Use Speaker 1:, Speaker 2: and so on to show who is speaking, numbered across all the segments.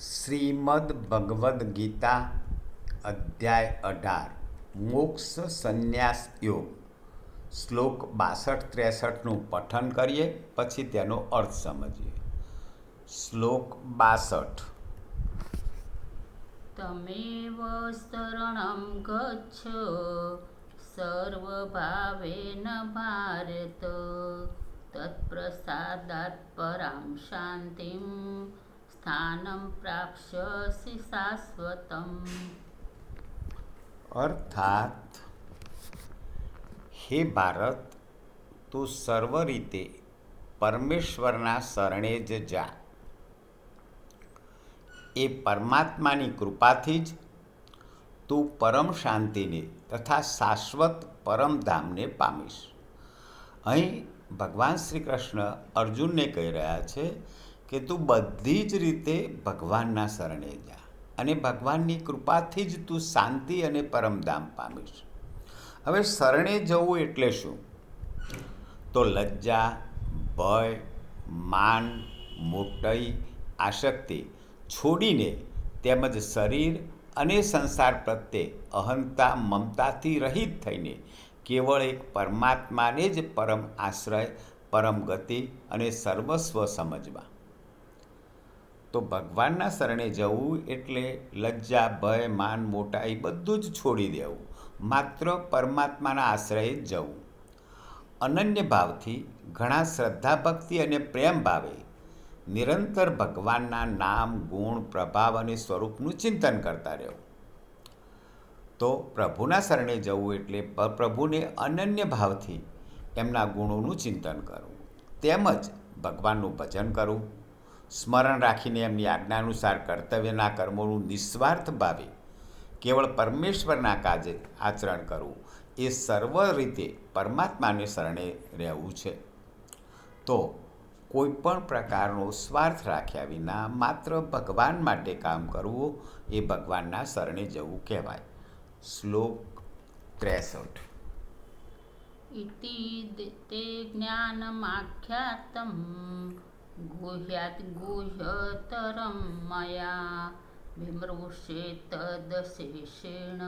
Speaker 1: શ્રીમદ ભગવદ્ ગીતા, અધ્યાય અઢાર, મોક્ષ સંન્યાસ યોગ. શ્લોક બાસઠ ત્રેસઠનું પઠન કરીએ, પછી તેનો અર્થ સમજીએ. શ્લોક બાસઠ.
Speaker 2: તમેવ શરણં ગચ્છ, સર્વભાવેન ભારત તત્પ્રસાદાत् પરાં શાંતિં સ્થાनं પ્રાપ્સ્યસि શાશ્વતમ
Speaker 1: અર્થાત હે ભારત તું સર્વ રીતે પરમેશ્વરના શરણે જ જા એ પરમાત્માની કૃપાથી જ તું પરમ શાંતિને તથા શાશ્વત પરમધામને પામીશ। અહીં ભગવાન શ્રી કૃષ્ણ અર્જુનને કહી રહ્યા છે કે તું બધી જ રીતે ભગવાનના શરણે જા અને ભગવાનની કૃપાથી જ તું શાંતિ અને પરમધામ પામીશ. હવે શરણે જવું એટલે શું? તો લજ્જા, ભય, માન, મોટઈ આસક્તિ છોડીને તેમજ શરીર અને સંસાર પ્રત્યે અહંતા, મમતાથી રહિત થઈને કેવળ એક પરમાત્માને જ પરમ આશ્રય, પરમ ગતિ અને સર્વસ્વ સમજવા. તો ભગવાનના શરણે જવું એટલે લજ્જા, ભય, માન મોટાઈ બધું જ છોડી દેવું. માત્ર પરમાત્માના આશ્રયે જ જવું. અનન્ય ભાવથી ઘણા શ્રદ્ધા, ભક્તિ અને પ્રેમ ભાવે. નિરંતર ભગવાનના નામ, ગુણ, પ્રભાવ અને સ્વરૂપનું ચિંતન કરતા રહેવું તો પ્રભુના શરણે જવું એટલે પ્રભુને અનન્ય ભાવથી એમના ગુણોનું ચિંતન કરવું તેમજ ભગવાનનું ભજન કરવું સ્મરણ રાખીને એમની આજ્ઞાનુસાર કર્તવ્યના કર્મોનું નિસ્વાર્થ ભાવે. કેવળ પરમેશ્વરના કાજે આચરણ કરવું, એ સર્વ રીતે પરમાત્માને શરણે રહેવું છે. તો કોઈ પણ પ્રકારનો સ્વાર્થ રાખ્યા વિના માત્ર ભગવાન માટે કામ કરવું, એ ભગવાનના શરણે જવું કહેવાય. શ્લોક ત્રેસઠ.
Speaker 2: ઇતિ જ્ઞાન તે જ્ઞાનમાખ્યાतं ગુહ્યાત ગુહ્યતરં મયા વિમૃશેતદશેષેણ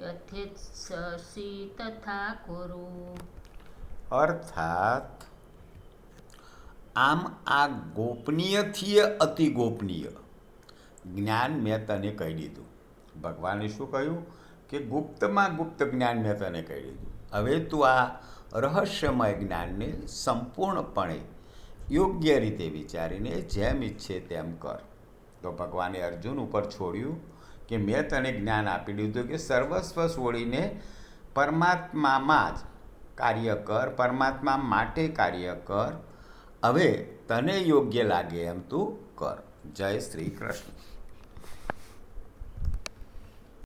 Speaker 2: યથેત્સસી તથા કુરુ
Speaker 1: અર્થાત આમ આ ગોપનીયથી અતિ ગોપનીય જ્ઞાન મેં તને કહી દીધું ભગવાને શું કહ્યું કે ગુપ્તમાં ગુપ્ત જ્ઞાન મેં તને કહી દીધું હવે તું આ રહસ્યમય જ્ઞાનને સંપૂર્ણપણે યોગ્ય રીતે વિચારીને જેમ ઈચ્છે તેમ કર. તો ભગવાને અર્જુન ઉપર છોડ્યું કે મેં તને જ્ઞાન આપી દીધું કે સર્વસ્વ છોડીને પરમાત્મામાં જ કાર્ય કર, પરમાત્મા માટે કાર્ય કર. હવે તને યોગ્ય લાગે એમ તું કર. જય શ્રી કૃષ્ણ.